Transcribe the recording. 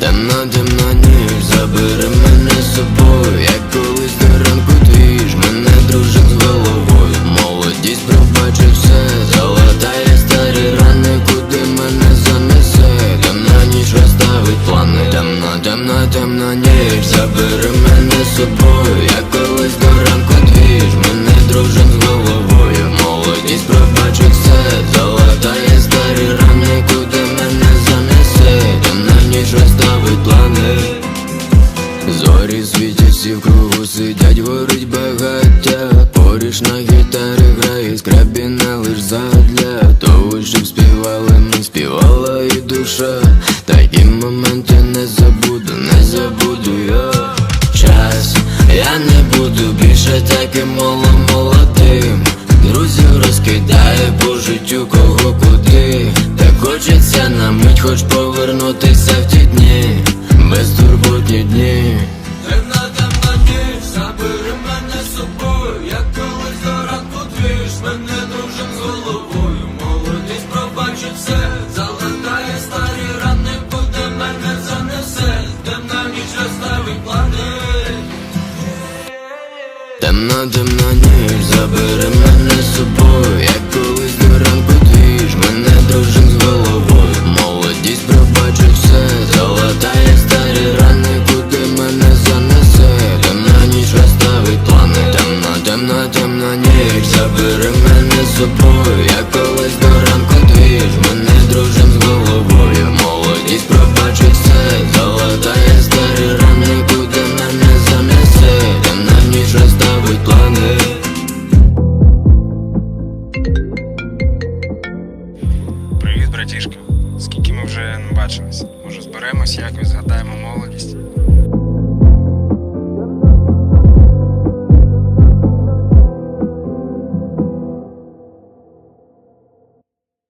Темна, темна ніч, забери мене з собою, як колись до ранку твіж, мене дружив з головою. Молодість пробачив все, залатає старі рани, куди мене занесе. Темна ніч розставить плани, темна, темна, темна ніч, забери мене з собою, як колись до ранку двіж, мене дружив всі в кругу сидять, горить багаття. Поріж на гітарі грає скрабіна лиш задля. Того, щоб співали ми, співала і душа. Такі моменти не забуду, не забуду я. Час, я не буду більше таким молом молодим. Друзів розкидає по життю кого куди. Так хочеться на мить хоч повернутися в ті мене дружим з головою, молодість пробачить все, залатає старі рани, куди мене занесе, темна ніч розставить плани. Темна, темна ніч, забери мене з собою, забери мене з собою, як колись до ранку двіж, мене дружим з головою, молодість пробачить все, залатає старі рани, куди мене занесе, темна ніч розставить плани. Привіт, братішка. Скільки ми вже не бачились? Може зберемось якось, згадаємо молодість.